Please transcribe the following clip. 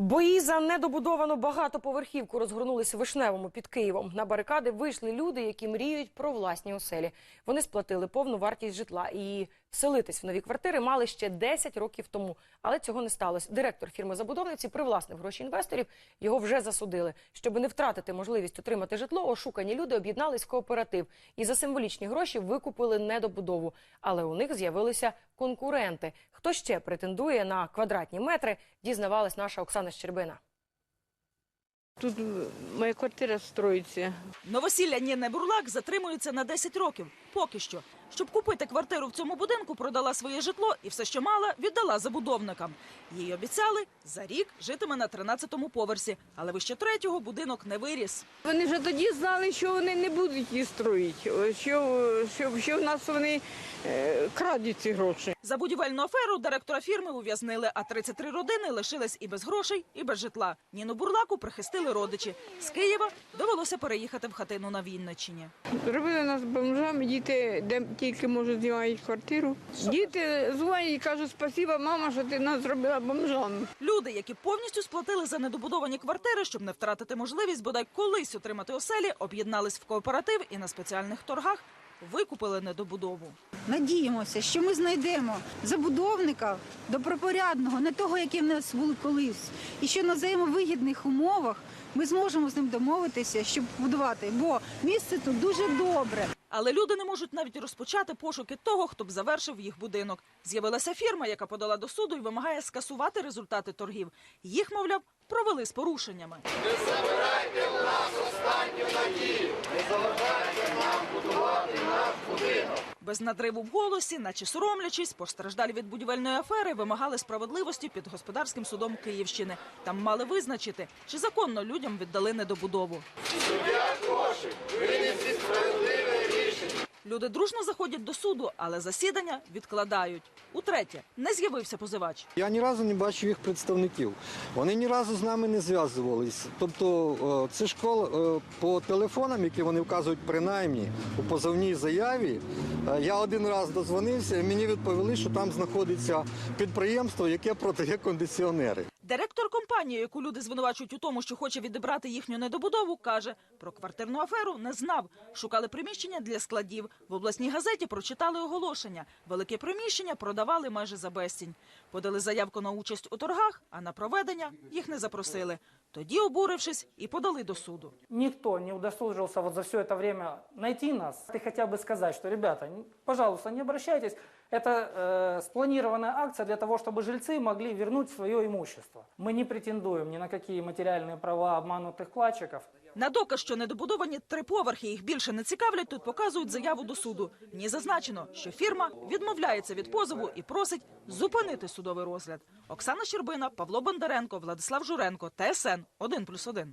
Бої за недобудовану багатоповерхівку розгорнулися Вишневому під Києвом. На барикади вийшли люди, які мріють про власні оселі. Вони сплатили повну вартість житла і вселитись в нові квартири мали ще 10 років тому. Але цього не сталося. Директор фірми-забудовниці привласнив гроші інвесторів. Його вже засудили. Щоб не втратити можливість отримати житло, ошукані люди об'єднались в кооператив і за символічні гроші викупили недобудову. Але у них з'явилися конкуренти. Хто ще претендує на квадратні метри, дізнавалась наша Оксана Щербина. Тут е, моя квартира строїться. Новосілля Ніни Бурлак затримується на 10 років. Поки що. Щоб купити квартиру в цьому будинку, продала своє житло і все, що мала, віддала забудовникам. Їй обіцяли, за рік житиме на 13-му поверсі, але вище третього будинок не виріс. Вони вже тоді знали, що вони не будуть її строїти, що, що, що в нас вони е, крадуть ці гроші. За будівельну аферу директора фірми ув'язнили, а 33 родини лишились і без грошей, і без житла. Ніну Бурлаку прихистили родичі. З Києва довелося переїхати в хатину на Вінниччині. Зробили нас бомжами, діти де тільки можуть знімають квартиру. Діти дзвонять і кажуть, спасіба, мама, що ти нас зробила бомжами. Люди, які повністю сплатили за недобудовані квартири, щоб не втратити можливість бодай колись отримати оселі, об'єднались в кооператив і на спеціальних торгах викупили недобудову. Надіємося, що ми знайдемо забудовника добропорядного, не того, яким в нас були колись, і що на взаємовигідних умовах ми зможемо з ним домовитися, щоб будувати, бо місце тут дуже добре. Але люди не можуть навіть розпочати пошуки того, хто б завершив їх будинок. З'явилася фірма, яка подала до суду і вимагає скасувати результати торгів. Їх, мовляв, провели з порушеннями. Забирайте нам будувати Без надриву в голосі, наче соромлячись, постраждалі від будівельної афери, вимагали справедливості під господарським судом Київщини. Там мали визначити, чи законно людям віддали недобудову. Люди дружно заходять до суду, але засідання відкладають. Утретє, не з'явився позивач. Я ні разу не бачив їх представників. Вони ні разу з нами не зв'язувались. Тобто, е, це школа е, по телефонам, які вони вказують принаймні у позовній заяві. е, Я один раз дозвонився, і мені відповіли, що там знаходиться підприємство, яке продає кондиціонери. Директор компанії, яку люди звинувачують у тому, що хоче відібрати їхню недобудову, каже, про квартирну аферу не знав. Шукали приміщення для складів. В обласній газеті прочитали оголошення. Велике приміщення продавали майже за безцінь. Подали заявку на участь у торгах, а на проведення їх не запросили. Тоді, обурившись, і подали до суду. Никто не удосужился вот за все это время найти нас и хотя бы сказать, что, ребята, пожалуйста, не обращайтесь. Это э, спланированная акция для того, чтобы жильцы могли вернуть свое имущество. Мы не претендуем ни на какие материальные права обманутых вкладчиков. На доказ, що недобудовані три поверхи їх більше не цікавлять, тут показують заяву до суду. В ній зазначено, що фірма відмовляється від позову і просить зупинити судовий розгляд. Оксана Щербина, Павло Бондаренко, Владислав Журенко, ТСН 1+,1.